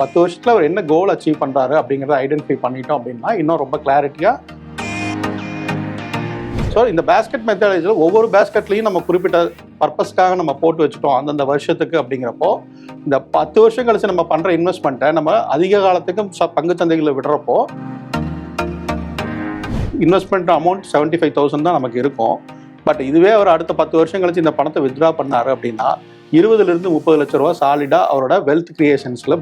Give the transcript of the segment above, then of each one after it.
பத்து வருஷத்துல அவர் என்ன கோல் அச்சீவ் பண்றாரு அப்படிங்கறத ஐடென்டிஃபை பண்ணிட்டோம் அப்படின்னா இன்னும் ரொம்ப கிளாரிட்டியா ஸோ இந்த பேஸ்கெட் மெத்தாலஜியில் ஒவ்வொரு பேஸ்கெட்லையும் நம்ம குறிப்பிட்ட பர்பஸ்க்காக நம்ம போட்டு வச்சுட்டோம் அந்தந்த வருஷத்துக்கு அப்படிங்கிறப்போ இந்த பத்து வருஷம் கழிச்சு நம்ம பண்ணுற இன்வெஸ்ட்மெண்ட்டை நம்ம அதிக காலத்துக்கு ச- பங்குச் சந்தைகளில் விடுறப்போ investment amount seventy five thousand தான் நமக்கு இருக்கும். பட் இதுவே அவர் அடுத்த பத்து வருஷம் கழிச்சு இந்த பணத்தை வித்ட்ரா பண்ணாரு அப்படின்னா இருபதுலேருந்து முப்பது லட்ச ரூபா சாலிடாக அவரோட வெல்த் கிரியேஷன்ஸில்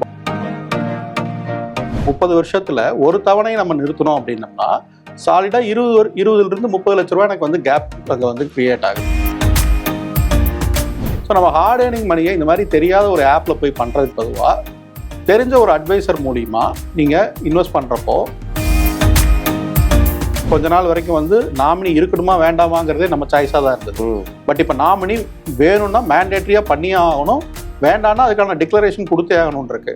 முப்பது வருஷத்துல ஒரு தவணையை நம்ம நிறுத்தணும் அப்படின்னம்னா சாலிடா இருபது வரு- இருபதுல இருந்து முப்பது லட்ச ரூபா எனக்கு வந்து கேப் அங்க வந்து கிரியேட் ஆகும் ஸோ நம்ம ஹார்ட் ஏர்னிங் மணியை இந்த மாதிரி தெரியாத ஒரு ஆப்ல போய் பண்றதுக்கு பொதுவா தெரிஞ்ச ஒரு அட்வைசர் மூலியமா நீங்க இன்வெஸ்ட் பண்றப்போ கொஞ்ச நாள் வரைக்கும் வந்து நாமினி இருக்கணுமா வேண்டாமாங்கிறதே நம்ம சாய்ஸாக தான் இருந்தது. பட் இப்போ நாமினி வேணும்னா மேண்டேட்டரியாக பண்ணியே ஆகணும். வேண்டாம்னா அதுக்கான டிக்ளரேஷன் கொடுத்தே ஆகணும்னு இருக்கு.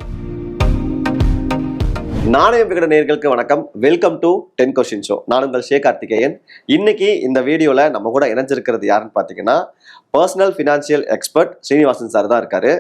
நாணயம் விகட நேர்களுக்கு வணக்கம். Welcome to ten question show நான் உங்கள் ஷே கார்த்திகேயன். இன்னைக்கு இந்த வீடியோல நம்ம கூட இணைஞ்சிருக்கிறது யாருன்னு பார்த்தீங்கன்னா personal financial expert Srinivasan sir தான் இருக்காரு.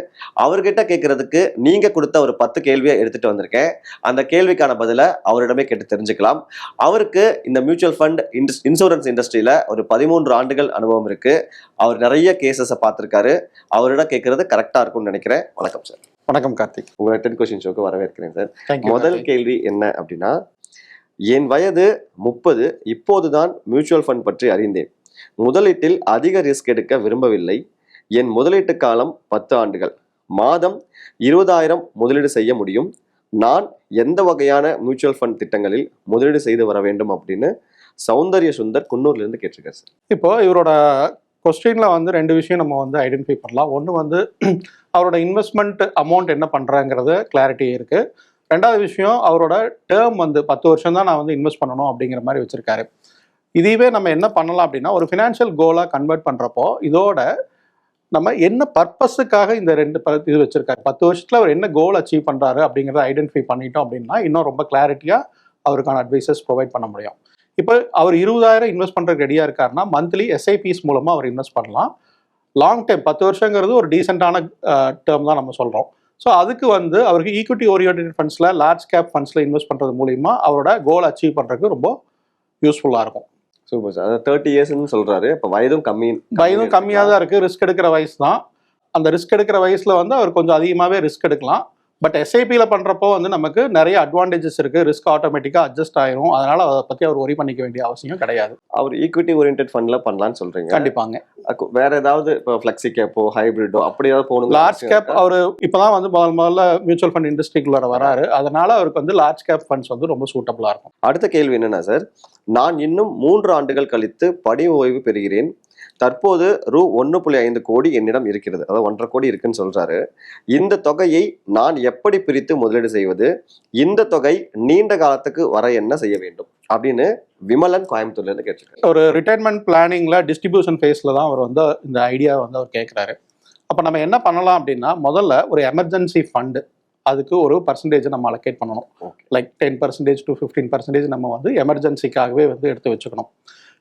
அவர்கிட்ட கேட்கறதுக்கு நீங்க கொடுத்த ஒரு பத்து கேள்வியை எடுத்துட்டு வந்திருக்கேன். அந்த கேள்விக்கான பதிலை அவரிடமே கேட்டு தெரிஞ்சுக்கலாம். அவருக்கு இந்த மியூச்சுவல் ஃபண்ட் இன்சூரன்ஸ் இண்டஸ்ட்ரியில ஒரு பதிமூன்று ஆண்டுகள் அனுபவம் இருக்கு. அவர் நிறைய கேசஸை பார்த்துருக்காரு. அவரிடம் கேட்கறது கரெக்டா இருக்கும்னு நினைக்கிறேன். வணக்கம் சார் வணக்கம் கார்த்திக். உங்களை டென் கொஸ்டின் ஷோக்கு வரவேற்கிறேன் சார். முதல் கேள்வி என்ன அப்படின்னா என் வயது முப்பது இப்போதுதான் மியூச்சுவல் ஃபண்ட் பற்றி அறிந்தேன். முதலீட்டில் அதிக ரிஸ்க் எடுக்க விரும்பவில்லை. என் முதலீட்டு காலம் பத்து ஆண்டுகள். மாதம் இருபதாயிரம் முதலீடு செய்ய முடியும். நான் எந்த வகையான மியூச்சுவல் ஃபண்ட் திட்டங்களில் முதலீடு செய்து வர வேண்டும் அப்படின்னு சௌந்தர்ய சுந்தர் குன்னூர்ல இருந்து கேட்டிருக்காரு சார். இப்போ இவரோட கொஸ்டின்ல வந்து ரெண்டு விஷயம் நம்ம வந்து ஐடென்டிஃபை பண்ணலாம். ஒன்று வந்து அவரோட இன்வெஸ்ட்மெண்ட் அமௌண்ட் என்ன பண்ணுறாங்கிறது கிளாரிட்டி இருக்குது ரெண்டாவது விஷயம் அவரோட டேர்ம் வந்து பத்து வருஷம் தான் நான் வந்து இன்வெஸ்ட் பண்ணணும் அப்படிங்கிற மாதிரி வச்சுருக்காரு. இதுவே நம்ம என்ன பண்ணலாம் அப்படின்னா ஒரு ஃபினான்ஷியல் கோலாக கன்வெர்ட் பண்ணுறப்போ இதோட நம்ம என்ன பர்பஸுக்காக இந்த ரெண்டு ப- இது வச்சுருக்காரு பத்து வருஷத்தில் அவர் என்ன கோல் அச்சீவ் பண்ணுறாரு அப்படிங்கிறத ஐடென்டிஃபை பண்ணிட்டோம் அப்படின்னா இன்னும் ரொம்ப கிளாரிட்டியாக அவருக்கான அட்வைசஸ் ப்ரொவைட் பண்ண முடியும். இப்போ அவர் இருபதாயிரம் இன்வெஸ்ட் பண்ணுறதுக்கு ரெடியாக இருக்காருன்னா மந்த்லி எஸ்ஐபிஸ் மூலமாக அவர் இன்வெஸ்ட் பண்ணலாம். லாங் டைம் பத்து வருஷங்கிறது ஒரு டீசெண்டான டேர்ம் தான் நம்ம சொல்றோம். ஸோ அதுக்கு வந்து அவருக்கு ஈக்விட்டி ஓரியன்டட் ஃபண்ட்ஸ்ல லார்ஜ் கேப் ஃபண்ட்ஸ்ல இன்வெஸ்ட் பண்றது மூலியமா அவரோட கோல் அச்சீவ் பண்றதுக்கு ரொம்ப யூஸ்ஃபுல்லா இருக்கும். சூப்பர் சார் அதாவது தேர்ட்டி இயர்ஸ்னு சொல்றாரு. அப்ப வயதும் கம்மி வயதும் கம்மியாக தான் இருக்கு. ரிஸ்க் எடுக்கிற வயசு தான். அந்த ரிஸ்க் எடுக்கிற வயசுல வந்து அவர் கொஞ்சம் அதிகமாகவே ரிஸ்க் எடுக்கலாம். பட் எஸ்ஐபியில் பண்றப்போ வந்து நமக்கு நிறைய அட்வான்டேஜஸ் இருக்கு. ரிஸ்க் ஆட்டோமேட்டிக்காக அட்ஜஸ்ட் ஆயிரும். அதனால அதை பத்தி அவர் ஒரி பண்ணிக்க வேண்டிய அவசியம் கிடையாது. அவர் ஈக்விட்டி ஓரியன்ட் ஃபண்ட்ல பண்ணலாம்னு சொல்றீங்க. கண்டிப்பாங்க. வேற ஏதாவது இப்போ ஃப்ளெக்ஸி கேப்போ ஹைபிரிட்டோ அப்படி ஏதாவது போகணும் லார்ஜ் கேப் அவர் இப்போதான் வந்து முதல் முதல்ல மியூச்சுவல் ஃபண்ட் இண்டஸ்ட்ரிக்குள்ள வராரு. அதனால அவருக்கு வந்து லார்ஜ் கேப் ஃபண்ட்ஸ் வந்து ரொம்ப சூட்டபிளா இருக்கும். அடுத்த கேள்வி என்னன்னா சார் நான் இன்னும் மூன்று ஆண்டுகள் கழித்து பணி ஓய்வு பெறுகிறேன். தற்போது ரூ ஒன்று புள்ளி ஐந்து கோடி என்னிடம் இருக்கிறது. அதாவது ஒன்றரை கோடி இருக்குன்னு சொல்றாரு. இந்த தொகையை நான் எப்படி பிரித்து முதலீடு செய்வது? இந்த தொகை நீண்ட காலத்துக்கு வர என்ன செய்ய வேண்டும்? அப்படின்னு விமலன் கோயம்புத்தூர்ல இருந்து கேட்டிருக்காரு. ஒரு ரிட்டைர்மெண்ட் பிளானிங்ல டிஸ்ட்ரிபியூஷன் ஃபேஸ்ல தான் அவர் வந்து இந்த ஐடியா வந்து அவர் கேட்குறாரு. அப்போ நம்ம என்ன பண்ணலாம் அப்படின்னா முதல்ல ஒரு எமர்ஜென்சி ஃபண்டு அதுக்கு ஒரு பர்சன்டேஜ் நம்ம அலோகேட் பண்ணணும். Like ten percentage to fifteen percentage நம்ம வந்து எமர்ஜென்சிக்காகவே வந்து எடுத்து வச்சுக்கணும்.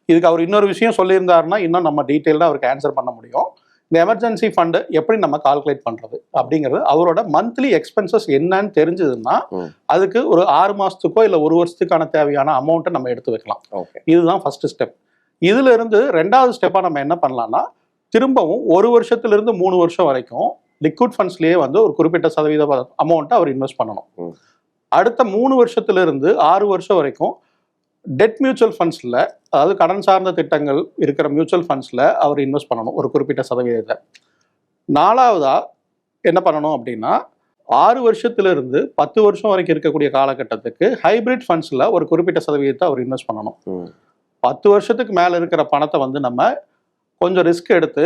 இதுக்கு அவர் இன்னொரு விஷயம் சொல்லியிருந்தாருன்னா இன்னும் நம்ம டீட்டெயில்டாக அவருக்கு ஆன்சர் பண்ண முடியும். இந்த எமர்ஜென்சி ஃபண்டு எப்படி நம்ம கால்குலேட் பண்றது அப்படிங்கிறது அவரோட மந்த்லி எக்ஸ்பென்சஸ் என்னன்னு தெரிஞ்சதுன்னா. அதுக்கு ஒரு ஆறு மாசத்துக்கோ இல்லை ஒரு வருஷத்துக்கான தேவையான அமௌண்ட்டை நம்ம எடுத்து வைக்கலாம். ஓகே. இதுதான் ஃபர்ஸ்ட் ஸ்டெப் இதுல இருந்து ரெண்டாவது ஸ்டெப்பா நம்ம என்ன பண்ணலாம்னா திரும்பவும் ஒரு வருஷத்துல இருந்து மூணு வருஷம் வரைக்கும் லிக்விட் ஃபண்ட்ஸ்லயே வந்து ஒரு குறிப்பிட்ட சதவீத அமௌண்ட்டை அவர் இன்வெஸ்ட் பண்ணணும். அடுத்த மூணு வருஷத்துல இருந்து ஆறு வருஷம் வரைக்கும் டெட் மியூச்சுவல் ஃபண்ட்ஸ்ல அதாவது கடன் சார்ந்த திட்டங்கள் இருக்கிற மியூச்சுவல் ஃபண்ட்ஸ்ல அவர் இன்வெஸ்ட் பண்ணணும் ஒரு குறிப்பிட்ட சதவீதத்தை நாலாவதா என்ன பண்ணணும் அப்படின்னா ஆறு வருஷத்துல இருந்து பத்து வருஷம் வரைக்கும் இருக்கக்கூடிய காலகட்டத்துக்கு ஹைபிரிட் ஃபண்ட்ஸ்ல ஒரு குறிப்பிட்ட சதவீதத்தை அவர் இன்வெஸ்ட் பண்ணணும். பத்து வருஷத்துக்கு மேல இருக்கிற பணத்தை வந்து நம்ம கொஞ்சம் ரிஸ்க் எடுத்து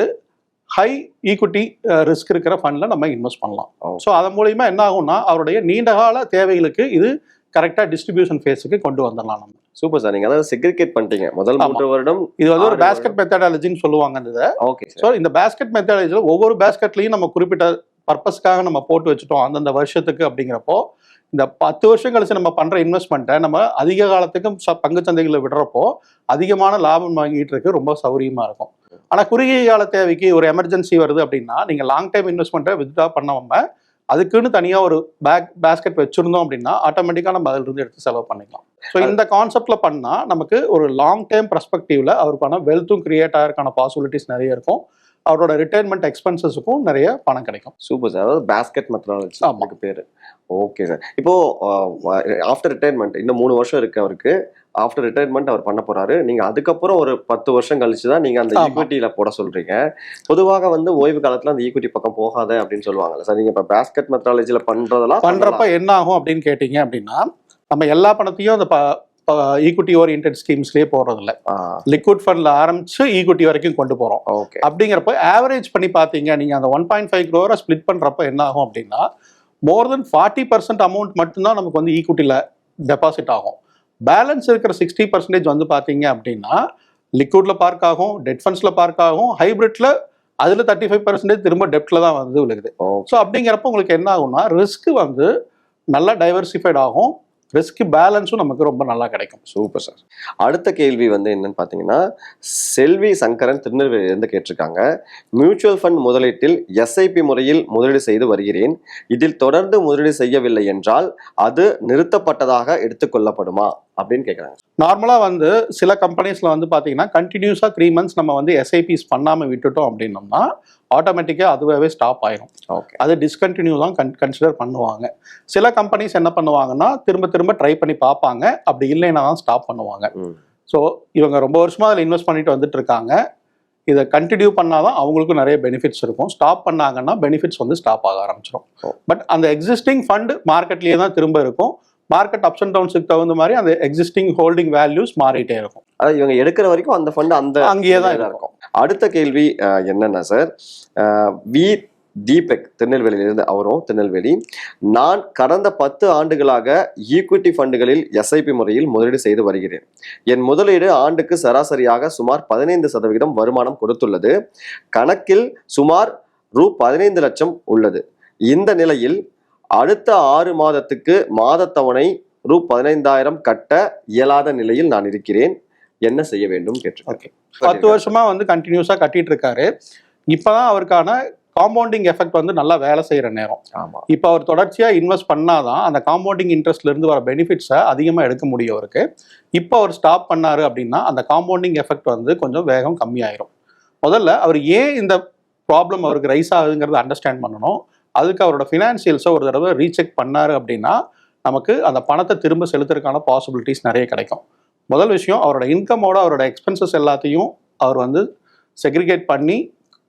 ஹை ஈக்விட்டி ரிஸ்க் இருக்கிற ஃபண்ட்ல நம்ம இன்வெஸ்ட் பண்ணலாம். ஸோ அதன் மூலியமா என்ன ஆகும்னா அவருடைய நீண்டகால தேவைகளுக்கு இது கரெக்டா டிஸ்ட்ரிபியூஷன் ஃபேஸுக்கு கொண்டு வந்துடலாம் நம்ம சூப்பர் சார் நீங்க அதாவது செக்ரிகேட் பண்ணிட்டீங்க. முதல். மூன்று வருடம் இது வந்து ஒரு பேஸ்கெட் மெத்தடாலஜின்னு சொல்லுவாங்க ஓகே ஸோ இந்த பேஸ்கெட் மெத்தடாலஜியில் ஒவ்வொரு பேஸ்கெட்லையும் நம்ம குறிப்பிட்ட பர்பஸ்க்காக நம்ம போட்டு வச்சுட்டோம். அந்தந்த வருஷத்துக்கு அப்படிங்கிறப்போ இந்த பத்து வருஷம் கழிச்சு நம்ம பண்ற இன்வெஸ்ட்மெண்ட்டை நம்ம அதிக காலத்துக்கும் ச- பங்குச் சந்தைகளில் விடுறப்போ அதிகமான லாபம் வாங்கிட்டு இருக்கு. ரொம்ப சௌரியமா இருக்கும். ஆனா குறுகிய கால தேவைக்கு ஒரு எமர்ஜென்சி வருது அப்படின்னா நீங்க லாங் டைம் இன்வெஸ்ட்மெண்ட்டை வித்ட்ரா பண்ணாம அதுக்குன்னு தனியாக ஒரு பேக் பேஸ்கெட் வச்சுருந்தோம் அப்படின்னா ஆட்டோமேட்டிக்காக நம்ம அதிலிருந்து எடுத்து செலவு பண்ணிக்கலாம். ஸோ இந்த கான்செப்டில் பண்ணால் நமக்கு ஒரு லாங் டேர்ம் பர்ஸ்பெக்டிவ்ல அவருக்கான வெல்த்தும் கிரியேட் ஆகிறதுக்கான பாசிபிலிட்டிஸ் நிறைய இருக்கும். அவரோட ரிட்டையர்மெண்ட் எக்ஸ்பென்சஸுக்கும் நிறைய பணம் கிடைக்கும். சூப்பர் சார் அதாவது பேஸ்கெட் மெத்தடாலஜி ஆமா. அதுக்கு பேரு. ஓகே சார் இப்போ ஆஃப்டர் ரிட்டையர்மெண்ட் இன்னும் மூணு வருஷம் இருக்கு அவருக்கு. ஆஃப்டர் ரிட்டையர்மெண்ட் அவர் பண்ண போறாரு. நீங்க அதுக்கப்புறம் ஒரு பத்து வருஷம் கழிச்சு தான் நீங்க அந்த. ஈக்விட்டியில போட சொல்றீங்க. பொதுவாக வந்து ஓய்வு காலத்துல அந்த ஈக்விட்டி பக்கம் போகாத அப்படின்னு சொல்லுவாங்கல்ல சார். நீங்க இப்ப பேஸ்கெட் மெத்தடாலஜில பண்றதெல்லாம் பண்றப்ப என்ன ஆகும் அப்படின்னு கேட்டீங்க அப்படின்னா நம்ம எல்லா பணத்தையும் அந்த ஈக்விட்டி ஓரியன்ட் ஸ்கீம்ஸ்லேயே போடுறதில்ல. லிக்விட் ஃபண்ட்ல ஆரம்பிச்சு ஈக்விட்டி வரைக்கும் கொண்டு போறோம். ஓகே. அப்படிங்கிறப்ப ஆவரேஜ் பண்ணி பார்த்தீங்க நீங்க அந்த ஒன் பாயிண்ட் ஃபைவ் க்ரோரை ஸ்ப்ளிட் பண்றப்ப என்ன ஆகும் அப்படின்னா more then forty percent amount மட்டும்தான் நமக்கு வந்து ஈக்விட்டியில் டெபாசிட் ஆகும். பேலன்ஸ் இருக்கிற சிக்ஸ்டி பர்சன்டேஜ் வந்து பார்த்தீங்க அப்படின்னா லிக்விட்ல பார்க் ஆகும் டெட் ஃபண்ட்ஸ்ல பார்க் ஆகும் ஹைபிரிட்ல அதுல தேர்ட்டி ஃபைவ் பர்சன்டேஜ் திரும்ப டெப்ட்ல தான் வந்து விழுகுது. ஸோ அப்படிங்கிறப்ப உங்களுக்கு என்ன ஆகும்னா ரிஸ்க் வந்து நல்லா டைவர்சிஃபைட் ஆகும். ரிஸ்க் பேலன்ஸும் நமக்கு ரொம்ப நல்லா கிடைக்கும். சூப்பர் சார் அடுத்த கேள்வி வந்து என்னன்னு பார்த்தீங்கன்னா செல்வி சங்கரன் திருநெல்வேலியிலிருந்து கேட்டிருக்காங்க. மியூச்சுவல் ஃபண்ட் முதலீட்டில் எஸ்ஐபி முறையில் முதலீடு செய்து வருகிறேன். இதில் தொடர்ந்து முதலீடு செய்யவில்லை என்றால் அது நிறுத்தப்பட்டதாக எடுத்துக்கொள்ளப்படுமா அப்படின்னு கேட்குறாங்க நார்மலாக வந்து சில கம்பெனிஸில் வந்து பார்த்தீங்கன்னா கண்டினியூஸாக த்ரீ மந்த்ஸ் நம்ம வந்து எஸ்ஐபிஸ் பண்ணாமல் விட்டுட்டோம் அப்படின்னோம்னா ஆட்டோமேட்டிக்காக அதுவாகவே ஸ்டாப் ஆயிரும். ஓகே அது டிஸ்கண்டினியூ தான் கன் கன்சிடர் பண்ணுவாங்க. சில கம்பெனிஸ் என்ன பண்ணுவாங்கன்னா திரும்ப திரும்ப ட்ரை பண்ணி பார்ப்பாங்க. அப்படி இல்லைன்னா தான் ஸ்டாப் பண்ணுவாங்க. ஸோ இவங்க ரொம்ப வருஷமாக அதில் இன்வெஸ்ட் பண்ணிட்டு வந்துட்டு இருக்காங்க. இதை கண்டினியூ பண்ணாதான் அவங்களுக்கும் நிறைய பெனிஃபிட்ஸ் இருக்கும். ஸ்டாப் பண்ணாங்கன்னா பெனிஃபிட்ஸ் வந்து ஸ்டாப் ஆக ஆரம்பிச்சிடும். பட் அந்த எக்ஸிஸ்டிங் ஃபண்ட் மார்க்கெட்லேயே தான் திரும்ப இருக்கும். மார்க்கெட் அப்ஸ் அண்ட் டவுன்ஸுக்கு தகுந்த மாதிரி அந்த எக்ஸிஸ்டிங் ஹோல்டிங் வேல்யூஸ் மாறிட்டே இருக்கும். அதாவது இவங்க எடுக்கிற வரைக்கும் அந்த ஃபண்ட் அந்த அங்கேயே தான் இருக்கும். அடுத்த கேள்வி என்னன்னா சார் வி. தீபக் திருநெல்வேலியிலிருந்து அவரும் திருநெல்வேலி. நான் கடந்த பத்து ஆண்டுகளாக ஈக்விட்டி ஃபண்டுகளில் எஸ்ஐபி முறையில் முதலீடு செய்து வருகிறேன். என் முதலீடு ஆண்டுக்கு சராசரியாக சுமார் பதினைந்து சதவிகிதம் வருமானம் கொடுத்துள்ளது. கணக்கில் சுமார் ரூ. பதினைந்து லட்சம் உள்ளது. இந்த நிலையில் அடுத்த ஆறு மாதத்துக்கு மாதத்தவணை ரூ. பதினைந்தாயிரம் கட்ட இயலாத நிலையில் நான் இருக்கிறேன். என்ன செய்ய வேண்டும் கேட்டிருக்கேன் பத்து வருஷமா வந்து கண்டினியூஸாக கட்டிட்டு இருக்காரு இப்பதான் அவருக்கான காம்பவுண்டிங் எஃபெக்ட் வந்து நல்லா வேலை செய்யற நேரம். ஆமா. இப்போ அவர் தொடர்ச்சியா இன்வெஸ்ட் பண்ணாதான் அந்த காம்பவுண்டிங் இன்ட்ரெஸ்ட்ல இருந்து வர பெனிஃபிட்ஸை அதிகமா எடுக்க முடியும் அவருக்கு. இப்போ அவர் ஸ்டாப் பண்ணாரு அப்படின்னா அந்த காம்பவுண்டிங் எஃபெக்ட் வந்து கொஞ்சம் வேகம் கம்மியாயிரும். முதல்ல அவர் ஏன் இந்த ப்ராப்ளம் அவருக்கு ரைஸ் ஆகுதுங்கிறத அண்டர்ஸ்டாண்ட் பண்ணணும். அதுக்கு அவரோட ஃபினான்சியல்ஸை ஒரு தடவை ரீசெக் பண்ணாரு அப்படின்னா நமக்கு அந்த பணத்தை திரும்ப செலுத்துறதுக்கான பாசிபிலிட்டிஸ் நிறைய கிடைக்கும். முதல் விஷயம் அவரோட இன்கமோட அவரோட எக்ஸ்பென்சஸ் எல்லாத்தையும் அவர் வந்து செக்ரிகேட் பண்ணி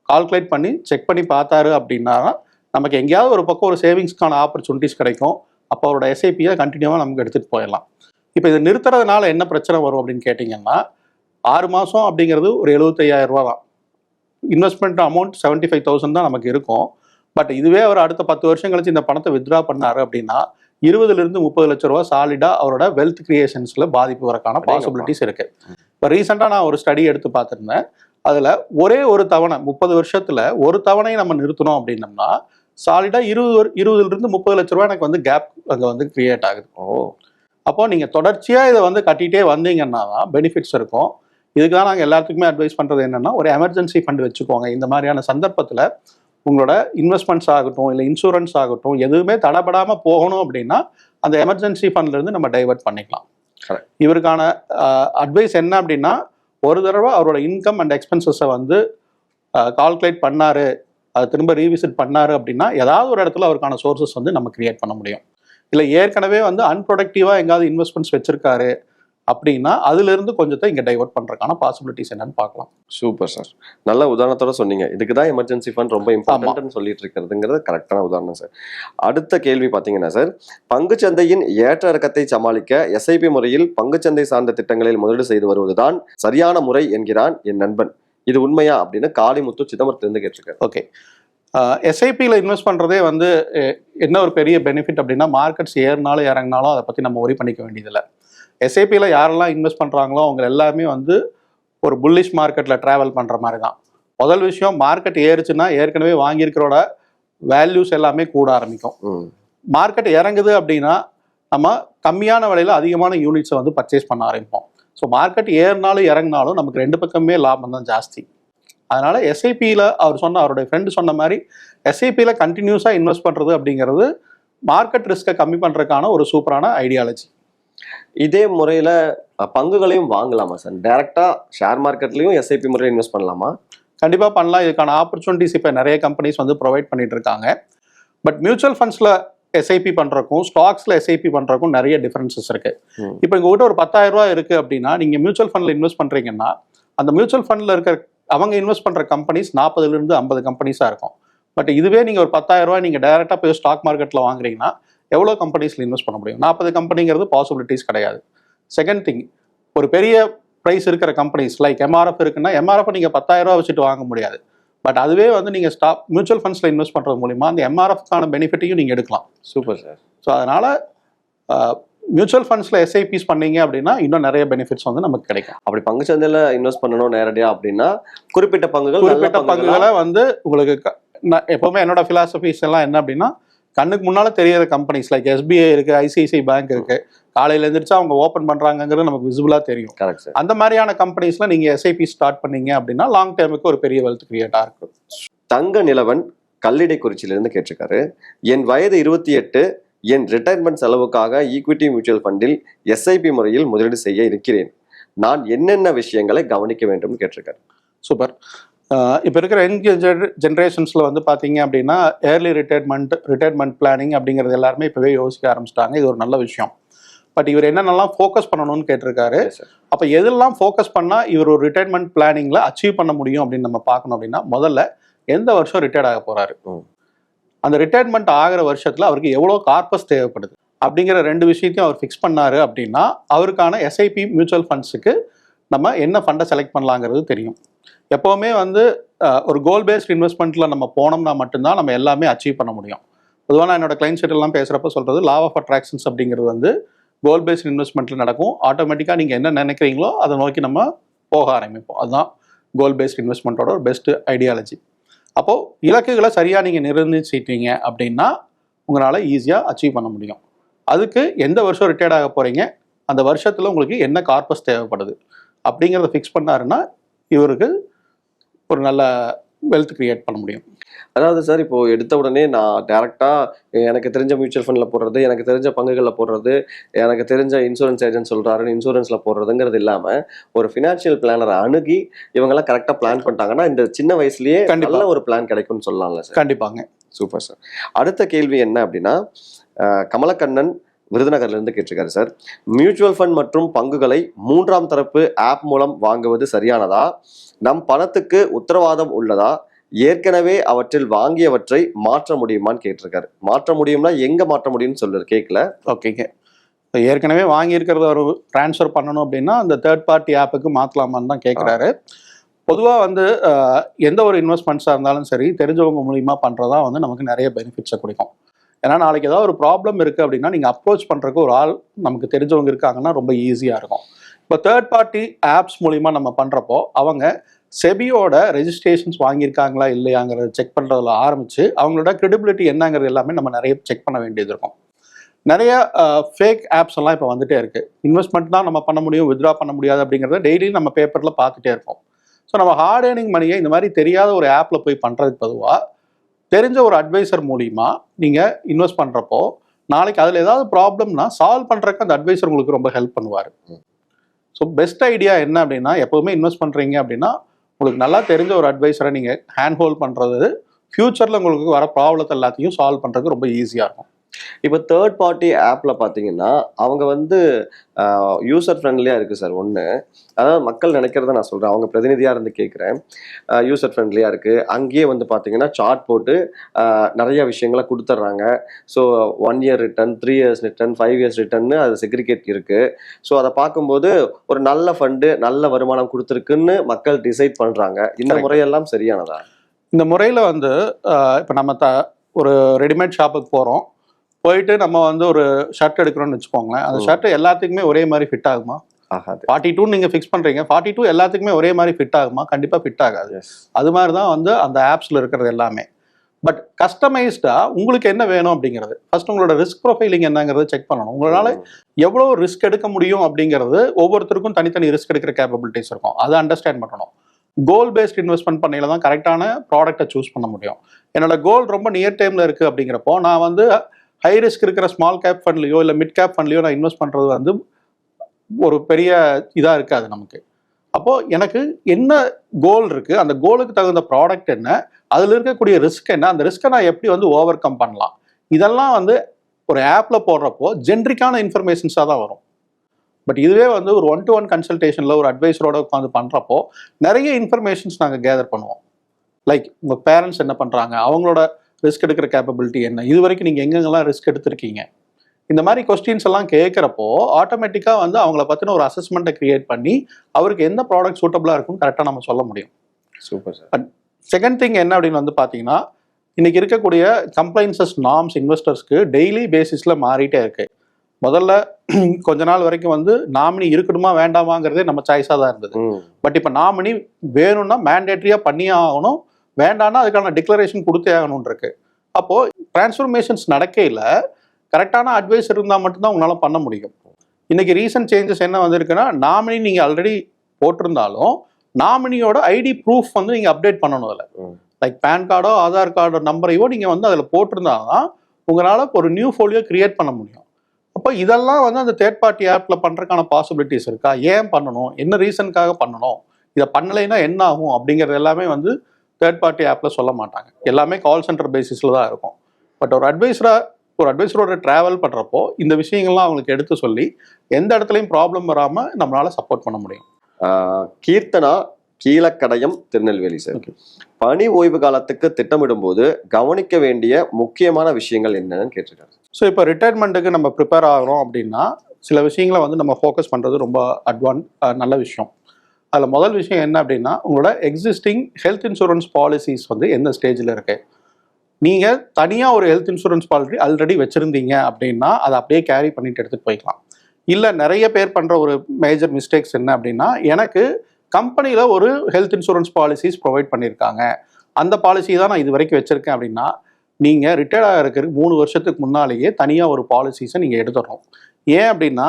கால்குலேட் பண்ணி செக் பண்ணி பார்த்தாரு அப்படின்னா நமக்கு எங்கேயாவது ஒரு பக்கம் ஒரு சேவிங்ஸ்க்கான ஆப்பர்ச்சுனிட்டிஸ் கிடைக்கும். அப்போ அவரோட எஸ்ஐபியை கண்டினியூவாக நமக்கு எடுத்துகிட்டு போயிடலாம். இப்போ இதை நிறுத்துறதுனால என்ன பிரச்சனை வரும் அப்படின்னு கேட்டிங்கன்னா ஆறு மாதம் அப்படிங்கிறது ஒரு 75000 ரூபா தான். Investment amount seventy five thousand தான் நமக்கு இருக்கும். பட் இதுவே அவர் அடுத்த பத்து வருஷம் கழிச்சு இந்த பணத்தை வித்ட்ரா பண்ணாரு அப்படின்னா இருபதுலேருந்து முப்பது லட்ச ரூபா சாலிடாக அவரோட வெல்த் கிரியேஷன்ஸில் பாதிப்பு வரக்கான. பாசிபிலிட்டிஸ் இருக்கு. இப்போ ரீசெண்டாக நான் ஒரு ஸ்டடி எடுத்து பார்த்துருந்தேன். அதில் ஒரே ஒரு தவணை முப்பது வருஷத்தில் ஒரு தவணையை நம்ம நிறுத்தணும் அப்படின்னம்னா சாலிடாக இருபது இருபதுலேருந்து முப்பது லட்ச ரூபா எனக்கு வந்து கேப் அங்கே வந்து கிரியேட் ஆகுது. ஓ. அப்போ நீங்கள் தொடர்ச்சியாக இதை வந்து கட்டிகிட்டே வந்தீங்கன்னா தான் பெனிஃபிட்ஸ் இருக்கும். இதுக்கு தான் நாங்கள் எல்லாத்துக்குமே அட்வைஸ் பண்ணுறது என்னென்னா ஒரு எமர்ஜென்சி ஃபண்ட் வச்சுக்கோங்க. இந்த மாதிரியான சந்தர்ப்பத்தில் உங்களோட இன்வெஸ்ட்மெண்ட்ஸ் ஆகட்டும் இல்லை இன்சூரன்ஸ் ஆகட்டும் எதுவுமே தடைபடாமல் போகணும் அப்படின்னா அந்த எமர்ஜென்சி ஃபண்ட்லேருந்து நம்ம டைவர்ட் பண்ணிக்கலாம். இவருக்கான அட்வைஸ் என்ன அப்படின்னா ஒரு தடவை அவரோட இன்கம் அண்ட் எக்ஸ்பென்சஸை வந்து கால்குலேட் பண்ணாரு அதை திரும்ப ரீவிசிட் பண்ணாரு அப்படின்னா ஏதாவது ஒரு இடத்துல அவருக்கான சோர்சஸ் வந்து நம்ம கிரியேட் பண்ண முடியும் இல்லை ஏற்கனவே வந்து அன்ப்ரொடக்டிவாக எங்காவது இன்வெஸ்ட்மெண்ட்ஸ் வச்சிருக்காரு அப்படின்னா அதுலேருந்து கொஞ்சத்தை இங்கே டைவர்ட் பண்ணுறதுக்கான பாசிபிலிட்டிஸ் என்னன்னு பார்க்கலாம். சூப்பர் சார் நல்ல உதாரணத்தோட சொன்னீங்க. இதுக்கு தான் எமர்ஜென்சி ஃபண்ட் ரொம்ப இம்பார்ட்டன்ட்னு சொல்லிட்டு இருக்கிறதுங்கிறது கரெக்டான உதாரணம் சார் அடுத்த கேள்வி பார்த்தீங்கன்னா சார் பங்குச்சந்தையின் ஏற்ற இறக்கத்தை சமாளிக்க எஸ்ஐபி முறையில் பங்குச்சந்தை சார்ந்த திட்டங்களில் முதலீடு செய்து வருவதுதான் சரியான முறை என்கிறான் என் நண்பன். இது உண்மையா அப்படின்னு காளிமுத்து சிதம்பரத்திலிருந்து கேட்டிருக்காரு. ஓகே எஸ்ஐபியில் இன்வெஸ்ட் பண்ணுறதே வந்து என்ன ஒரு பெரிய பெனிஃபிட் அப்படின்னா மார்க்கெட்ஸ் ஏறினாலும் இறங்கினாலும் அதை பற்றி நம்ம ஒரி பண்ணிக்க வேண்டியதில்லை. எஸ்ஐபியில் யாரெல்லாம் இன்வெஸ்ட் பண்ணுறாங்களோ அவங்க எல்லாமே வந்து ஒரு புல்லிஷ் மார்க்கெட்டில் ட்ராவல் பண்ணுற மாதிரி தான் முதல் விஷயம் மார்க்கெட் ஏறுச்சுன்னா ஏற்கனவே வாங்கியிருக்கிறோட வேல்யூஸ் எல்லாமே கூட ஆரம்பிக்கும். மார்க்கெட் இறங்குது அப்படின்னா நம்ம கம்மியான விலையில் அதிகமான யூனிட்ஸை வந்து பர்ச்சேஸ் பண்ண ஆரம்பிப்போம். ஸோ மார்க்கெட் ஏறினாலும் இறங்கினாலும் நமக்கு ரெண்டு பக்கமே லாபம் தான் ஜாஸ்தி. அதனால எஸ்ஐபியில் அவர் சொன்ன அவருடைய ஃப்ரெண்டு சொன்ன மாதிரி எஸ்ஐபியில் கண்டினியூஸாக இன்வெஸ்ட் பண்ணுறது அப்படிங்கிறது மார்க்கெட் ரிஸ்க்கை கம்மி பண்ணுறதுக்கான ஒரு சூப்பரான ஐடியாலஜி இதே முறையில பங்குகளையும் வாங்கலாமா சார்? டைரக்டா ஷேர் மார்க்கெட்லயும் எஸ்ஐபி முறையில் இன்வெஸ்ட் பண்ணலாமா? கண்டிப்பாக பண்ணலாம். இதுக்கான ஆப்பர்ச்சுனிட்டிஸ் இப்போ நிறைய கம்பெனிஸ் வந்து ப்ரொவைட் பண்ணிட்டு இருக்காங்க. பட் மியூச்சுவல் ஃபண்ட்ஸில் எஸ்ஐபி பண்ணுறக்கும் ஸ்டாக்ஸில் எஸ்ஐபி பண்ணுறக்கும் நிறைய டிஃபரன்சஸ் இருக்கு. ம். இப்போ உங்ககிட்ட ஒரு 10000 ரூபாய் இருக்கு அப்படின்னா நீங்கள் மியூச்சுவல் ஃபண்டில் இன்வெஸ்ட் பண்ணுறீங்கன்னா அந்த மியூச்சுவல் ஃபண்டில் இருக்க அவங்க இன்வெஸ்ட் பண்ணுற கம்பெனிஸ் நாற்பதுலேருந்து ஐம்பது கம்பெனிஸாக இருக்கும். பட் இதுவே நீங்கள் ஒரு 10000 ரூபாய் நீங்கள் டைரெக்டாக போய் ஸ்டாக் மார்க்கெட்டில் வாங்குறீங்கன்னா எவ்வளோ கம்பெனிஸில் இன்வெஸ்ட் பண்ண முடியும்? நாற்பது கம்பெனிங்கிறது பாசிபிலிட்டிஸ் கிடையாது. செகண்ட் திங் ஒரு பெரிய ப்ரைஸ் இருக்கிற கம்பெனிஸ் லைக் எம்ஆர்எஃப் இருக்குன்னா எம்ஆர்எஃப் நீங்கள் 10000 ரூபாய் வச்சுட்டு வாங்க முடியாது. பட் அதுவே வந்து நீங்கள் ஸ்டாக் மியூச்சுவல் ஃபண்ட்ஸில் இன்வெஸ்ட் பண்ணுறது மூலிமா அந்த எம்ஆர்எஃப்கான பெனிஃபிட்டையும் நீங்கள் எடுக்கலாம். சூப்பர் சார் ஸோ அதனால் மியூச்சுவல் ஃபண்ட்ஸில் எஸ்ஐபிஸ் பண்ணீங்க அப்படின்னா இன்னும் நிறைய பெனிஃபிட்ஸ் வந்து நமக்கு கிடைக்கும். அப்படி பங்கு சந்தையில இன்வெஸ்ட் பண்ணணும் நேரடியா அப்படின்னா குறிப்பிட்ட பங்குகள் குறிப்பிட்ட பங்குகளா- வந்து உங்களுக்கு நான் எப்பவுமே என்னோட ஃபிலாசபிஸ் எல்லாம் என்ன அப்படின்னா கண்ணுக்கு முன்னால தெரியிற கம்பெனிஸ் லைக் எஸ்பிஐ இருக்கு ஐசிஐசிஐ பேங்க் இருக்கு. காலையில எந்திரிச்சா அவங்க ஓப்பன் பண்றாங்கங்கிறது நமக்கு விசிபிளா தெரியும். கரெக்ட் அந்த மாதிரியான கம்பெனிஸ்ல நீங்க எஸ்ஐபி ஸ்டார்ட் பண்ணீங்க அப்படின்னா லாங் டேர்முக்கு ஒரு பெரிய வெல்த் கிரியேட்டா இருக்கும். தங்க நிலவன் கல்லிடைக்குறிச்சியிலிருந்து கேட்டிருக்காரு. என் வயது இருபத்தி எட்டு என் ரிட்டையர்மெண்ட் செலவுக்காக ஈக்விட்டி மியூச்சுவல் ஃபண்டில் எஸ்ஐபி முறையில் முதலீடு செய்ய இருக்கிறேன். நான் என்னென்ன விஷயங்களை கவனிக்க வேண்டும் கேட்டிருக்காரு? சூப்பர் இப்போ இருக்கிற யங் ஜென்ரேஷன்ஸில் வந்து பார்த்தீங்க அப்படின்னா ஏர்லி ரிட்டையர்மெண்ட் ரிட்டையர்மெண்ட் பிளானிங் அப்படிங்கிறது எல்லாருமே இப்போவே யோசிக்க ஆரம்பிச்சிட்டாங்க. இது ஒரு நல்ல விஷயம். பட் இவர் என்னென்னலாம் ஃபோக்கஸ் பண்ணணும்னு கேட்டிருக்காரு. அப்போ எதெல்லாம் ஃபோக்கஸ் பண்ணால் இவர் ஒரு ரிட்டையர்மெண்ட் பிளானிங்கில் அச்சீவ் பண்ண முடியும் அப்படின்னு நம்ம பார்க்கணும் அப்படின்னா முதல்ல எந்த வருஷம் ரிட்டையர்ட் ஆக போறாரு? ம். அந்த ரிட்டையர்மெண்ட் ஆகிற வருஷத்தில் அவருக்கு எவ்வளோ கார்பஸ் தேவைப்படுது? அப்படிங்கிற ரெண்டு விஷயத்தையும் அவர் ஃபிக்ஸ் பண்ணாரு அப்படின்னா அவருக்கான எஸ்ஐபி மியூச்சுவல் ஃபண்ட்ஸுக்கு நம்ம என்ன ஃபண்டை செலக்ட் பண்ணலாங்கிறது தெரியும். எப்போவுமே வந்து ஒரு கோல் பேஸ்ட் இன்வெஸ்ட்மெண்ட்டில் நம்ம போனோம்னா மட்டும்தான் நம்ம எல்லாமே அச்சீவ் பண்ண முடியும். பொதுவாக நான் என்னோட கிளைண்ட் செட் எல்லாம் பேசுகிறப்ப சொல்கிறது லா ஆஃப் அட்ராக்ஷன்ஸ் அப்படிங்கிறது வந்து கோல் பேஸ்ட் இன்வெஸ்ட்மெண்ட்டில் நடக்கும். ஆட்டோமேட்டிக்காக நீங்கள் என்ன நினைக்கிறீங்களோ அதை நோக்கி நம்ம போக ஆரம்பிப்போம். அதுதான் கோல் பேஸ்ட் இன்வெஸ்ட்மெண்ட்டோட ஒரு பெஸ்ட் ஐடியாலஜி அப்போது இலக்குகளை சரியாக நீங்கள் நிர்ணயிச்சிட்டீங்க அப்படின்னா உங்களால் ஈஸியாக அச்சீவ் பண்ண முடியும். அதுக்கு எந்த வருஷம் ரிட்டையர்ட் ஆக போகிறீங்க அந்த வருஷத்தில் உங்களுக்கு என்ன கார்பஸ் தேவைப்படுது? அப்படிங்கிறத ஃபிக்ஸ் பண்ணாருன்னா இவருக்கு ஒரு நல்ல வெல்த் கிரியேட் பண்ண முடியும். அதாவது சார் இப்போ எடுத்த உடனே நான் டைரக்டா எனக்கு தெரிஞ்ச மியூச்சுவல் ஃபண்ட்ல போடுறது எனக்கு தெரிஞ்ச பங்குகள்ல போடுறது எனக்கு தெரிஞ்ச இன்சூரன்ஸ் ஏஜென்ட் சொல்றாருன்னு இன்சூரன்ஸ்ல போடுறதுங்கிறது இல்லாம ஒரு ஃபினான்ஷியல் பிளானரை அணுகி இவங்கெல்லாம் கரெக்டா பிளான் பண்ணிட்டாங்கன்னா இந்த சின்ன வயசுலயே. நல்ல ஒரு பிளான் கிடைக்கும்னு சொல்லலாம்ல சார் கண்டிப்பாங்க. சூப்பர் சார் அடுத்த கேள்வி என்ன அப்படின்னா கமலக்கண்ணன் விருதுநகர்லேருந்து கேட்டிருக்காரு சார். மியூச்சுவல் ஃபண்ட் மற்றும் பங்குகளை மூன்றாம் தரப்பு ஆப் மூலம் வாங்குவது சரியானதா? நம் பணத்துக்கு உத்தரவாதம் உள்ளதா? ஏற்கனவே அவற்றில் வாங்கியவற்றை மாற்ற முடியுமான்னு கேட்டிருக்காரு. மாற்ற முடியும்னா எங்க மாற்ற முடியும்னு சொல்றாரு கேட்கல ஓகேங்க இப்போ ஏற்கனவே வாங்கியிருக்கிறத ஒரு ட்ரான்ஸ்ஃபர் பண்ணணும் அப்படின்னா அந்த தேர்ட் பார்ட்டி ஆப்புக்கு மாற்றலாமான்னு தான் கேட்குறாரு பொதுவாக வந்து எந்த ஒரு இன்வெஸ்ட்மெண்ட்ஸாக இருந்தாலும் சரி தெரிஞ்சவங்க மூலிமா பண்ணுறதா வந்து நமக்கு நிறைய பெனிஃபிட்ஸை கொடுக்கும். ஏன்னா நாளைக்கு ஏதாவது ஒரு ப்ராப்ளம் இருக்குது அப்படின்னா நீங்கள் அப்ரோச் பண்ணுறக்கு ஒரு ஆள் நமக்கு தெரிஞ்சவங்க இருக்காங்கன்னா ரொம்ப ஈஸியாக இருக்கும். இப்போ தேர்ட் பார்ட்டி ஆப்ஸ் மூலிமா நம்ம பண்ணுறப்போ அவங்க செபியோட ரெஜிஸ்ட்ரேஷன்ஸ் வாங்கியிருக்காங்களா இல்லையாங்கிறத செக் பண்ணுறதுல ஆரம்பித்து அவங்களோட கிரெடிபிலிட்டி என்னங்கிறது எல்லாமே நம்ம நிறைய செக் பண்ண வேண்டியது இருக்கும். நிறைய ஃபேக் ஆப்ஸ் எல்லாம் இப்போ வந்துட்டே இருக்குது இன்வெஸ்ட்மெண்ட் தான் நம்ம பண்ண முடியும் வித்ரா பண்ண முடியாது அப்படிங்கிறத டெய்லி நம்ம பேப்பரில் பார்த்துட்டே இருக்கோம் ஸோ நம்ம ஹார்ட் ஏர்னிங் மணியை இந்த மாதிரி தெரியாத ஒரு ஆப்பில் போய் பண்ணுறதுக்கு பொதுவாக தெரிஞ்ச ஒரு அட்வைசர் மூலிமா நீங்கள் இன்வெஸ்ட் பண்ணுறப்போ நாளைக்கு அதில் ஏதாவது ப்ராப்ளம்னா சால்வ் பண்ணுறதுக்கு அந்த அட்வைசர் உங்களுக்கு ரொம்ப ஹெல்ப் பண்ணுவார். ஸோ பெஸ்ட் ஐடியா என்ன அப்படின்னா எப்போவுமே இன்வெஸ்ட் பண்ணுறீங்க அப்படின்னா உங்களுக்கு நல்லா தெரிஞ்ச ஒரு அட்வைசரை நீங்கள் ஹேண்ட் ஹோல்ட் பண்ணுறது ஃப்யூச்சரில் உங்களுக்கு வர ப்ராப்ளத்தை எல்லாத்தையும் சால்வ் பண்ணுறதுக்கு ரொம்ப ஈஸியாக இருக்கும். இப்போ தேர்ட் பார்ட்டி ஆப்ல பாத்தீங்கன்னா அவங்க வந்து யூசர் ஃப்ரெண்ட்லியா இருக்கு சார் ஒன்று அதாவது மக்கள் நினைக்கிறத நான் சொல்றேன். அவங்க பிரதிநிதியா இருந்து கேட்குறேன் யூசர் ஃப்ரெண்ட்லியா இருக்கு. அங்கேயே வந்து பாத்தீங்கன்னா சார்ட் போட்டு நிறைய விஷயங்களை கொடுத்துட்றாங்க so one year return three years return five years ரிட்டர்ன்னு அது செக்ரிகேட் இருக்கு. ஸோ அதை பார்க்கும்போது ஒரு நல்ல ஃபண்டு நல்ல வருமானம் கொடுத்துருக்குன்னு மக்கள் டிசைட் பண்றாங்க. இந்த. முறையெல்லாம் சரியானதா? இந்த முறையில் வந்து இப்போ நம்ம த ஒரு ரெடிமேட் ஷாப்புக்கு போகிறோம் போயிட்டு நம்ம வந்து ஒரு ஷர்ட் எடுக்கிறோம்னு வச்சுக்கோங்களேன். அந்த. ஷர்ட் எல்லாத்துக்குமே ஒரே மாதிரி ஃபிட் ஆகுமா? ஃபார்ட்டி டூ நீங்கள் ஃபிக்ஸ் பண்ணுறீங்க ஃபார்ட்டி டூ எல்லாத்துக்குமே ஒரே மாதிரி ஃபிட் ஆகுமா? கண்டிப்பாக ஃபிட் ஆகாது. அது மாதிரி தான் வந்து அந்த ஆப்ஸில் இருக்கிறது எல்லாமே. பட் கஸ்டமைஸ்டாக உங்களுக்கு என்ன வேணும் அப்படிங்கிறது? ஃபர்ஸ்ட் உங்களோட ரிஸ்க் ப்ரொஃபைலிங் என்னங்கிறத செக் பண்ணணும். உங்களால் எவ்வளோ ரிஸ்க் எடுக்க முடியும் அப்படிங்கிறது ஒவ்வொருத்தருக்கும் தனித்தனி ரிஸ்க் எடுக்கிற கேப்பபிலிட்டிஸ் இருக்கும். அதை அண்டர்ஸ்டாண்ட் பண்ணணும். கோல் பேஸ்ட் இன்வெஸ்ட்மெண்ட் பண்ணையில தான் கரெக்டான ப்ராடக்ட்டை சூஸ் பண்ண முடியும். என்னோட கோல் ரொம்ப நியர் டைமில் இருக்குது அப்படிங்கிறப்போ நான் வந்து ஹை ரிஸ்க் இருக்கிற ஸ்மால் கேப் ஃபண்ட்லையோ இல்லை மிட் கேப் ஃபண்ட்லையோ நான் இன்வெஸ்ட் பண்ணுறது வந்து ஒரு பெரிய இதாக இருக்காது நமக்கு. அப்போது எனக்கு என்ன கோல் இருக்குது அந்த கோலுக்கு தகுந்த ப்ராடக்ட் என்ன? அதில் இருக்கக்கூடிய ரிஸ்க் என்ன? அந்த ரிஸ்க்கை நான் எப்படி வந்து ஓவர் கம் பண்ணலாம்? இதெல்லாம் வந்து ஒரு ஆப்பில் போடுறப்போ ஜென்ரிக்கான இன்ஃபர்மேஷன்ஸாக தான் வரும். பட் இதுவே வந்து ஒரு ஒன் டு ஒன் கன்சல்டேஷனில் ஒரு அட்வைஸரோட உட்காந்து பண்ணுறப்போ நிறைய இன்ஃபர்மேஷன்ஸ் நாங்கள் கேதர் பண்ணுவோம். லைக் உங்கள் பேரண்ட்ஸ் என்ன பண்ணுறாங்க அவங்களோட ரிஸ்க் எடுக்கிற கேப்பபிலிட்டி என்ன? இது வரைக்கும் நீங்கள் எங்கெங்கெல்லாம் ரிஸ்க் எடுத்திருக்கீங்க? இந்த மாதிரி கொஸ்டின்ஸ் எல்லாம் கேட்குறப்போ ஆட்டோமேட்டிக்காக வந்து அவங்கள பற்றின ஒரு அசஸ்மெண்ட்டை கிரியேட் பண்ணி அவருக்கு எந்த ப்ராடக்ட் சூட்டபுளாக இருக்கும்னு கரெக்டாக நம்ம சொல்ல முடியும். சூப்பர் சார் செகண்ட் திங் என்ன அப்படின்னு வந்து பார்த்தீங்கன்னா இன்னைக்கு இருக்கக்கூடிய கம்ப்ளைன்சஸ் நார்ம்ஸ் இன்வெஸ்டர்ஸ்க்கு டெய்லி பேசிஸில் மாறிட்டே இருக்கு. முதல்ல கொஞ்ச நாள் வரைக்கும் வந்து நாமினி இருக்கணுமா வேண்டாமாங்கிறதே நம்ம சாய்ஸாக தான் இருந்தது. பட் இப்போ நாமினி வேணும்னா மேண்டேட்ரியாக பண்ணியே ஆகணும். வேண்டாம்னா அதுக்கான டிக்ளரேஷன் கொடுத்தே ஆகணும்னு இருக்கு அப்போது டிரான்ஸ்ஃபர்மேஷன்ஸ் நடக்கையில் கரெக்டான அட்வைஸ் இருந்தால் மட்டும்தான் உங்களால் பண்ண முடியும். இன்னைக்கு ரீசன்ட் சேஞ்சஸ் என்ன வந்திருக்குன்னா நாமினி நீங்கள் ஆல்ரெடி போட்டிருந்தாலும் நாமினியோட ஐடி ப்ரூஃப் வந்து நீங்கள் அப்டேட் பண்ணணும் அதில். லைக் பேன் கார்டோ ஆதார் கார்டோ நம்பரையோ நீங்கள் வந்து அதில் போட்டிருந்தாதான் உங்களால் ஒரு நியூ ஃபோலியோ கிரியேட் பண்ண முடியும். அப்போ இதெல்லாம் வந்து அந்த தேர்ட் பார்ட்டி ஆப்பில் பண்ணுறதுக்கான பாசிபிலிட்டிஸ் இருக்கா? ஏன் பண்ணணும்? என்ன ரீசனுக்காக பண்ணணும்? இதை பண்ணலைன்னா என்ன ஆகும்? அப்படிங்கிறது எல்லாமே வந்து தேர்ட் பார்ட்டி ஆப்பில் சொல்ல மாட்டாங்க. எல்லாமே கால் சென்டர் பேசிஸில் தான் இருக்கும். பட் ஒரு அட்வைஸராக ஒரு அட்வைஸரோட ட்ராவல் பண்ணுறப்போ இந்த விஷயங்கள்லாம் அவங்களுக்கு எடுத்து சொல்லி எந்த இடத்துலையும் ப்ராப்ளம் வராமல் நம்மளால சப்போர்ட் பண்ண முடியும். கீர்த்தனா கீழக்கடயம் திருநெல்வேலி சார். பணி ஓய்வு காலத்துக்கு திட்டமிடும் போது கவனிக்க வேண்டிய முக்கியமான விஷயங்கள் என்னன்னு கேட்டிருக்காரு ஸோ இப்போ ரிட்டையர்மெண்ட்டுக்கு நம்ம ப்ரிப்பேர் ஆகிறோம் அப்படின்னா சில விஷயங்களை வந்து நம்ம ஃபோக்கஸ் பண்ணுறது ரொம்ப அட்வான் நல்ல விஷயம். அதில் முதல் விஷயம் என்ன அப்படின்னா உங்களோட எக்ஸிஸ்டிங் ஹெல்த் இன்சூரன்ஸ் பாலிசிஸ் வந்து எந்த ஸ்டேஜில் இருக்கு? நீங்கள் தனியாக ஒரு ஹெல்த் இன்சூரன்ஸ் பாலிசி ஆல்ரெடி வச்சுருந்தீங்க அப்படின்னா அதை அப்படியே கேரி பண்ணிட்டு எடுத்துகிட்டு போய்க்கலாம். இல்லை நிறைய பேர் பண்ணுற ஒரு மேஜர் மிஸ்டேக்ஸ் என்ன அப்படின்னா எனக்கு கம்பெனியில் ஒரு ஹெல்த் இன்சூரன்ஸ் பாலிசிஸ் ப்ரொவைட் பண்ணியிருக்காங்க அந்த பாலிசி தான் நான் இது வரைக்கும் வச்சுருக்கேன் அப்படின்னா நீங்கள் ரிட்டையர்ட் ஆகிறதுக்கு மூணு வருஷத்துக்கு முன்னாலேயே தனியாக ஒரு பாலிசிஸை நீங்கள் எடுத்துடணும். ஏன் அப்படின்னா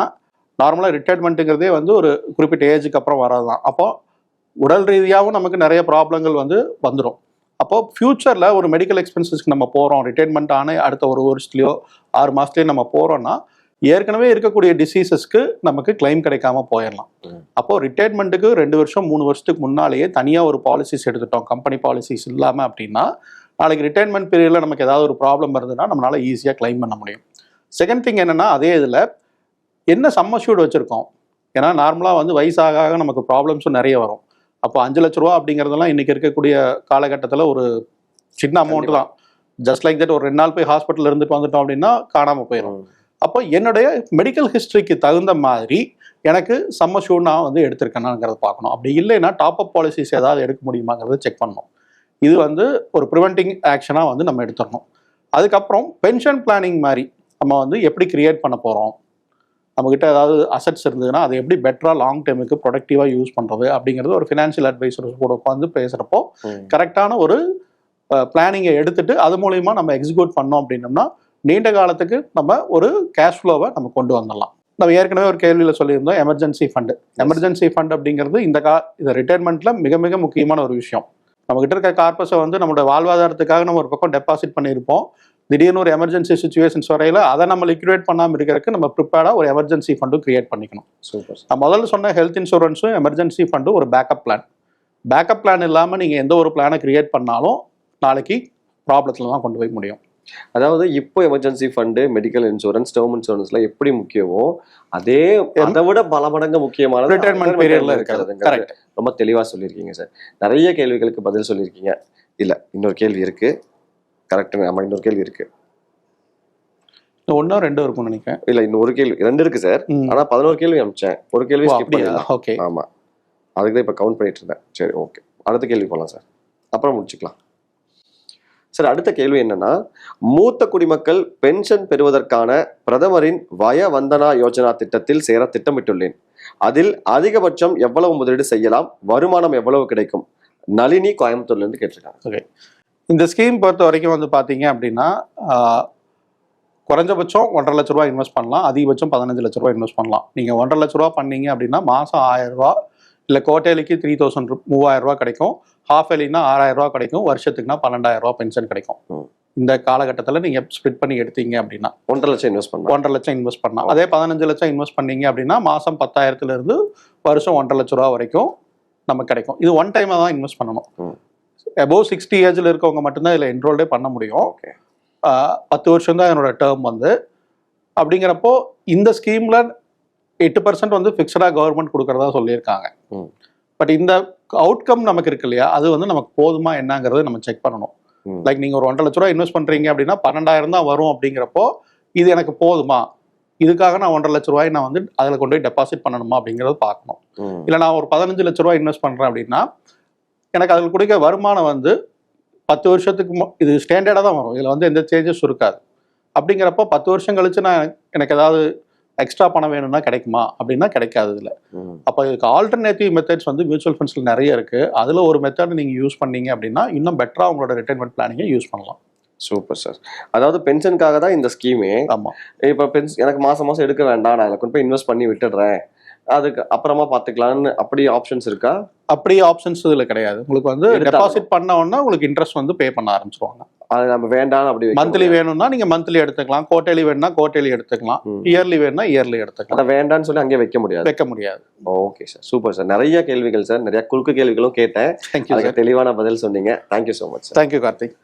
நார்மலாக ரிட்டையர்மெண்ட்டுங்கிறதே வந்து ஒரு குறிப்பிட்ட ஏஜுக்கு அப்புறம் வரதான் அப்போ உடல் ரீதியாகவும் நமக்கு நிறைய ப்ராப்ளங்கள் வந்து வந்துடும் அப்போ ஃப்யூச்சரில் ஒரு மெடிக்கல் எக்ஸ்பென்சஸ்க்கு நம்ம போகிறோம் ரிட்டையர்மெண்ட் ஆன அடுத்த ஒரு வருஷத்துலையோ ஆறு மாதத்துலையோ நம்ம போகிறோம்னா ஏற்கனவே இருக்கக்கூடிய டிசீசஸ்க்கு நமக்கு கிளைம் கிடைக்காம போயிடலாம். ம். அப்போ ரிட்டையர்மெண்ட்டுக்கு ரெண்டு வருஷம் மூணு வருஷத்துக்கு முன்னாலேயே தனியாக ஒரு பாலிசிஸ் எடுத்துட்டோம். கம்பெனி பாலிசிஸ் இல்லாமல் அப்படின்னா நாளைக்கு ரிட்டையர்மெண்ட் பீரியடில் நமக்கு ஏதாவது ஒரு ப்ராப்ளம் வருதுன்னா நம்மளால ஈஸியாக கிளைம் பண்ண முடியும். செகண்ட் திங் என்னன்னா அதே இதில் என்ன சம்மஷூட் வச்சுருக்கோம்? ஏன்னா நார்மலாக வந்து வயசாக நமக்கு ப்ராப்ளம்ஸும் நிறைய வரும். அப்போ அஞ்சு லட்ச ரூபா அப்படிங்கிறதெல்லாம் இன்னைக்கு இருக்கக்கூடிய காலகட்டத்தில் ஒரு சின்ன அமௌண்ட் தான். ஜஸ்ட் லைக் தட் ஒரு ரெண்டு நாள் போய் ஹாஸ்பிட்டல் இருந்துட்டு வந்துட்டோம் அப்படின்னா காணாமல் போயிடும் அப்போ என்னுடைய மெடிக்கல் ஹிஸ்ட்ரிக்கு தகுந்த மாதிரி எனக்கு சம்ம ஷூ நான் வந்து எடுத்திருக்கேனாங்கிறத பார்க்கணும். அப்படி இல்லைன்னா டாப் அப் பாலிசிஸ் ஏதாவது எடுக்க முடியுமாங்கிறத செக் பண்ணணும். இது வந்து ஒரு ப்ரிவென்டிங் ஆக்ஷனாக வந்து நம்ம எடுத்துடணும். அதுக்கப்புறம் பென்ஷன் பிளானிங் மாதிரி நம்ம வந்து எப்படி கிரியேட் பண்ண போகிறோம் நம்மக்கிட்ட ஏதாவது அசட்ஸ் இருந்ததுன்னா அதை எப்படி பெட்டராக லாங் டைமுக்கு ப்ரொடக்டிவாக யூஸ் பண்ணுறது அப்படிங்கிறது ஒரு ஃபினான்ஷியல் அட்வைசர்ஸ் கூட உட்காந்து பேசுகிறப்போ. கரெக்டான ஒரு பிளானிங்கை எடுத்துட்டு அது மூலியமா நம்ம எக்ஸிக்யூட் பண்ணோம் அப்படின்னோம்னா நீண்ட காலத்துக்கு நம்ம ஒரு கேஷ் ஃப்ளோவை நம்ம கொண்டு வந்துடலாம். நம்ம ஏற்கனவே ஒரு கேள்வியில் சொல்லியிருந்தோம் எமர்ஜென்சி ஃபண்டு எமர்ஜென்சி ஃபண்ட் அப்படிங்கிறது இந்த கா இந்த ரிட்டையர்மெண்ட்ல மிக மிக முக்கியமான ஒரு விஷயம். நம்மகிட்ட இருக்க கார்பஸை வந்து நம்மளோட வாழ்வாதாரத்துக்காக நம்ம ஒரு பக்கம் டெபாசிட் பண்ணியிருப்போம். திடீர்னு ஒரு எமர்ஜென்சி சுச்சுவேஷன்ஸ் வரையில அதை நம்ம லிக்விடேட் பண்ணாமல் இருக்கிறதுக்கு நம்ம ப்ரிப்பேர்டாக ஒரு எமர்ஜென்சி ஃபண்டும் கிரியேட் பண்ணிக்கணும். சூப்பர் நான் முதல்ல சொன்ன ஹெல்த் இன்சூரன்ஸும் எமர்ஜென்சி ஃபண்டும் ஒரு பேக்கப் பிளான் பேக்கப் பிளான் இல்லாமல் நீங்கள் எந்த ஒரு பிளானை கிரியேட் பண்ணாலும் நாளைக்கு ப்ராப்ளத்தில் தான் கொண்டு போய் முடியும். அதாவது இப்போ emergency fund medical insurance term இன்சூரன்ஸ்ல எப்படி முக்கியமோ அதே அதை விட பல மடங்கு முக்கியமானது ரிட்டையர்மெண்ட் retirement பீரியட்ல இருக்கிறது. ரொம்ப தெளிவா சொல்லியிருக்கீங்க சார். நிறைய கேள்விகளுக்கு பதில் சொல்லியிருக்கீங்க. இல்ல இன்னொரு கேள்வி இருக்கு. கரெக்ட் ஆமா இன்னொரு கேள்வி இருக்கு. ஒன்றும் ரெண்டும் இருக்கும்னு நினைக்கிறேன். இல்ல இன்னும் ஒரு கேள்வி. ரெண்டு இருக்கு சார். ஆனா பதினோரு கேள்வி அனுப்பிச்சேன். ஒரு கேள்வி ஓகே. ஆமா. அதுக்கு தான் இப்ப கவுண்ட் பண்ணிட்டு இருந்தேன். சரி ஓகே அடுத்த கேள்வி போகலாம் சார். அப்புறம் முடிச்சுக்கலாம். சார் அடுத்த கேள்வி என்னன்னா மூத்த குடிமக்கள் பென்ஷன் பெறுவதற்கான பிரதமரின் வய வந்தனா யோஜனா திட்டத்தில் சேர திட்டமிட்டுள்ளேன். அதில் அதிகபட்சம் எவ்வளவு முதலீடு செய்யலாம்? வருமானம் எவ்வளவு கிடைக்கும்? நளினி கோயம்புத்தூர்ல இருந்து கேட்டிருக்காங்க. இந்த ஸ்கீம் பொறுத்த வரைக்கும் வந்து பார்த்தீங்க அப்படின்னா குறைஞ்சபட்சம் ஒன்றரை லட்ச ரூபா இன்வெஸ்ட் பண்ணலாம். அதிகபட்சம் பதினஞ்சு லட்ச ரூபா இன்வெஸ்ட் பண்ணலாம். நீங்கள் ஒன்றரை லட்ச ரூபா பண்ணீங்க அப்படின்னா மாதம் ஆயிரம் ரூபா இல்லை கோட்டைலிக்கு த்ரீ தௌசண்ட் மூவாயிரம் ரூபா கிடைக்கும். ஹாஃப் ஏலினா ஆறாயிரம் ரூபா கிடைக்கும். வருஷத்துக்குனா பன்னெண்டாயிரம் ரூபா பென்ஷன் கிடைக்கும். இந்த காலகட்டத்தில் நீங்கள் ஸ்ப்ளிட் பண்ணி எடுத்தீங்க அப்படின்னா ஒன்றரை லட்சம் இன்வெஸ்ட் பண்ணலாம். ஒன்றரை லட்சம் இன்வெஸ்ட் பண்ணலாம். அதே பதினஞ்சு லட்சம் இன்வெஸ்ட் பண்ணீங்க அப்படின்னா மாதம் பத்தாயிரத்துல இருந்து வருஷம் ஒன்றரை லட்ச ரூபா வரைக்கும் நமக்கு கிடைக்கும். இது ஒன் டைமாக தான் இன்வெஸ்ட் பண்ணணும். அபோவ் சிக்ஸ்டி ஏஜில் இருக்கவங்க மட்டும்தான் இதில் என்ரோல்டே பண்ண முடியும். ஓகே பத்து வருஷம் தான் என்னோட டேர்ம் வந்து. அப்படிங்கிறப்போ இந்த ஸ்கீமில் எட்டு பர்சன்ட் வந்து ஃபிக்ஸடாக கவர்மெண்ட் கொடுக்குறதா சொல்லியிருக்காங்க. பட் இந்த அவுட்கம் நமக்கு இருக்கு இல்லையா அது வந்து நமக்கு போதுமா என்னங்கிறத நம்ம செக் பண்ணணும். லைக் நீங்கள் ஒரு ஒன்றரை லட்ச ரூபா இன்வெஸ்ட் பண்ணுறீங்க அப்படின்னா பன்னெண்டாயிரம் தான் வரும் அப்படிங்கிறப்போ இது எனக்கு போதுமா? இதுக்காக நான் ஒன்றரை லட்ச ரூபாய் நான் வந்து அதில் கொண்டு போய் டெபாசிட் பண்ணணுமா அப்படிங்கிறத பார்க்கணும். இல்லை நான் ஒரு பதினஞ்சு லட்ச ரூபாய் இன்வெஸ்ட் பண்ணுறேன் அப்படின்னா எனக்கு அதில் கொடுக்க வருமானம் வந்து பத்து வருஷத்துக்கு இது ஸ்டாண்டர்டாக தான் வரும். இதில் வந்து எந்த சேஞ்சஸ் இருக்காது. அப்படிங்கிறப்போ பத்து வருஷம் கழிச்சு நான் எனக்கு- ஏதாவது எக்ஸ்ட்ரா பணம் வேணும்னா கிடைக்குமா? அப்படின்னா கிடைக்காது இதில். அப்போ இதுக்கு ஆல்டர்னேட்டிவ் மெத்தட்ஸ் வந்து மியூச்சுவல் ஃபண்ட்ஸில் நிறைய இருக்குது அதில் ஒரு மெத்தட் நீங்கள் யூஸ் பண்ணீங்க அப்படின்னா இன்னும் பெட்டராக உங்களோட ரிட்டைர்மெண்ட் பிளானிங்கை யூஸ் பண்ணலாம். சூப்பர் சார் அதாவது பென்ஷனுக்காக தான் இந்த ஸ்கீமே ஆமாம் இப்போ பென்ஸ் எனக்கு மாசம் மாசம் எடுக்க வேண்டாம். நான் கொண்டு போய் இன்வெஸ்ட் பண்ணி விட்டுடுறேன். அதுக்கு அப்புறமா பார்த்துக்கலான்னு அப்படி ஆப்ஷன்ஸ் இருக்கா? அப்படி ஆப்ஷன்ஸ் இதில் கிடையாது. உங்களுக்கு வந்து. டெபாசிட் பண்ண உடனே உங்களுக்கு இன்ட்ரெஸ்ட் வந்து பே பண்ண ஆரம்பிச்சிருவாங்க. அது நம்ம வேண்டாம் அப்படி மந்த்லி. வேணும்னா நீங்கள் மந்த்லி எடுத்துக்கலாம். கோட்டேலி வேணும்னா கோட்டேலி எடுத்துக்கலாம். இயர்லி வேணும்னா இயர்லி எடுத்துக்கலாம். அதை வேண்டாம்னு சொல்லி அங்கேயே வைக்க முடியாது. வைக்க முடியாது. ஓகே சார் சூப்பர் சார் நிறைய கேள்விகள் சார் நிறைய குறுக்கு கேள்விகளும் கேட்டேன். தெளிவான பதில் சொன்னீங்க. Thank you so much thank you Karthik